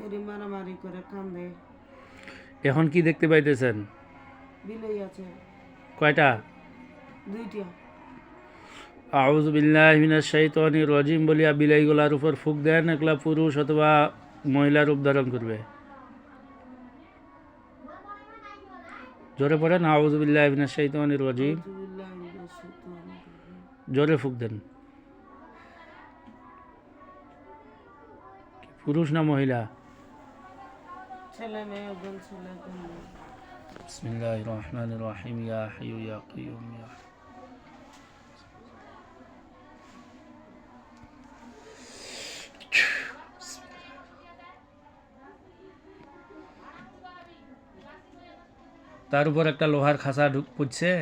করে মারামারি করে কান্দে। এখন কি দেখতে পাইতেছেন? বিলাই আছে। কয়টা? দুইটা। আউজ বিল্লাহ মিনাশ শাইতানির রাজিম বলিয়া বিলাইগুলার উপর ফুক দেন এগুলা পুরুষ অথবা মহিলা রূপ ধারণ করবে। জোরে পড়েন আউজ বিল্লাহ মিনাশ শাইতানির রাজিম। জোরে ফুক দেন। পুরুষ না মহিলা? ছেলে মেয়ে একজন ছেলে একজন মেয়ে। বিসমিল্লাহির রহমানির يا ইয়া হাইয়ু, ইয়া কাইয়ুম, ইয়া তার উপর একটা লোহার খাসা ঢুক পড়ছে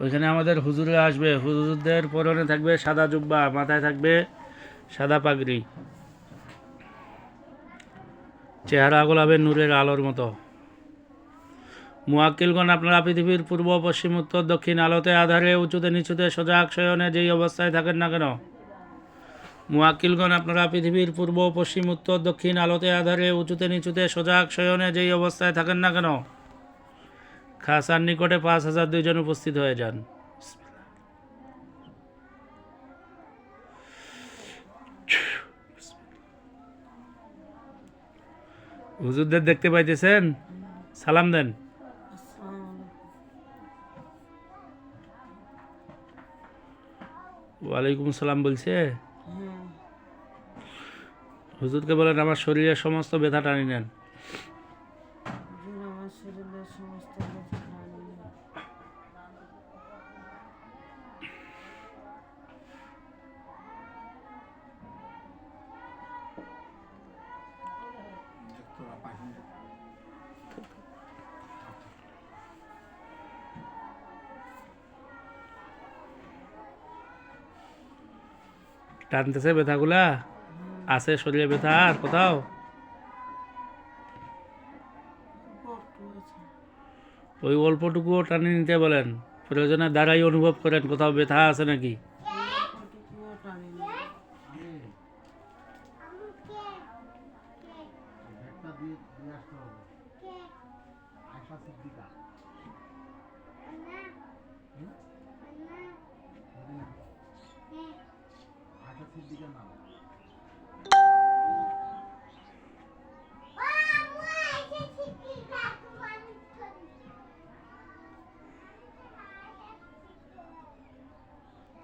ওইখানে আমাদের হুজুরে আসবে। হুজুরদের পরনে থাকবে সাদা জুব্বা, মাথায় থাকবে সাদা পাগড়ি। চেহারা গোলাবে নূরের আলোর মতো। মুয়াক্কিলগণ আপনারা পৃথিবীর পূর্ব, পশ্চিম, উত্তর, দক্ষিণ আলোতে আধারে উঁচুতে নিচুতে সজাগ শয়নে যেই অবস্থায় থাকেন না কেন? মুয়াক্কিলগণ আপনারা পৃথিবীর পূর্ব, পশ্চিম, উত্তর, দক্ষিণ আলোতে আধারে উঁচুতে নিচুতে সজাগ শয়নে যেই অবস্থায় থাকেন না কেন? খাসার নিকটে পাঁচ হাজার দুইজন উপস্থিত হয়ে যান। হুজুরদের দেখতে পাইতেছেন? সালাম দেন। ওয়ালাইকুম সালাম বলছে? হ্যাঁ। হুজুরকে বলেন আমার শরীরের সমস্ত ব্যথা টানি নেন। টানতেছে ব্যথাগুলা। আছে শরীরে ব্যথা, আর কোথাও? ওই অল্পটুকুও টানে নিতে বলেন। প্রয়োজনে দ্বারাই অনুভব করেন, কোথাও ব্যথা আছে নাকি?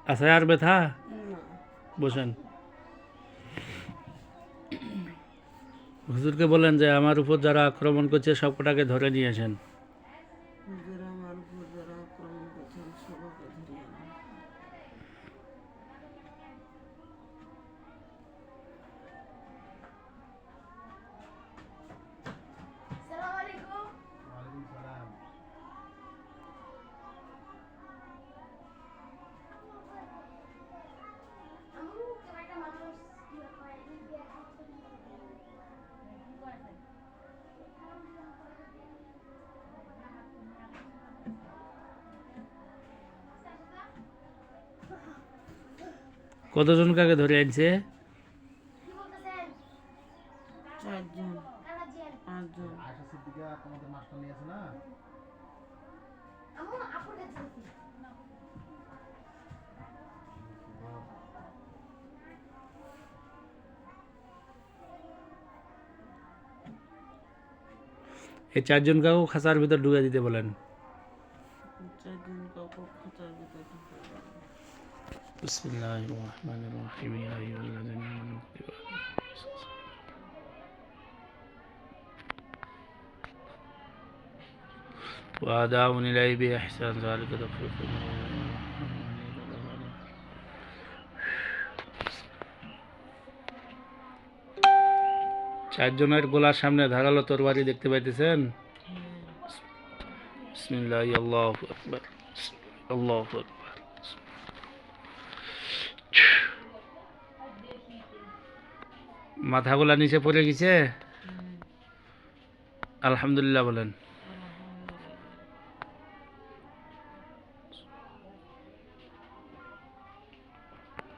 আছে আর ব্যথা? না। বসেন। হুজুরকে বলেন যে আমার উপর যারা আক্রমণ করছে সবকটাকে ধরে নিয়েছেন কতজন কাকে ধরে আনছে? এই চারজন কাকেও খাঁচার ভিতর ঢুকে দিতে বলেন। চারজন কাউকে খাঁচার ভিতরে। بسم الله الرحمن الرحيم يا أيها الذين آمنوا كتب عليكم وأداء إليه بإحسان ذلك تخفيف من চারজনের গোলার সামনে ধারালো তরবারি দেখতে পাইতেছেন বিসমিল্লাহ আল্লাহু আকবার আল্লাহু আকবার মাথাগুলা নিচে পড়ে গেছে। আলহামদুলিল্লাহ বলেন।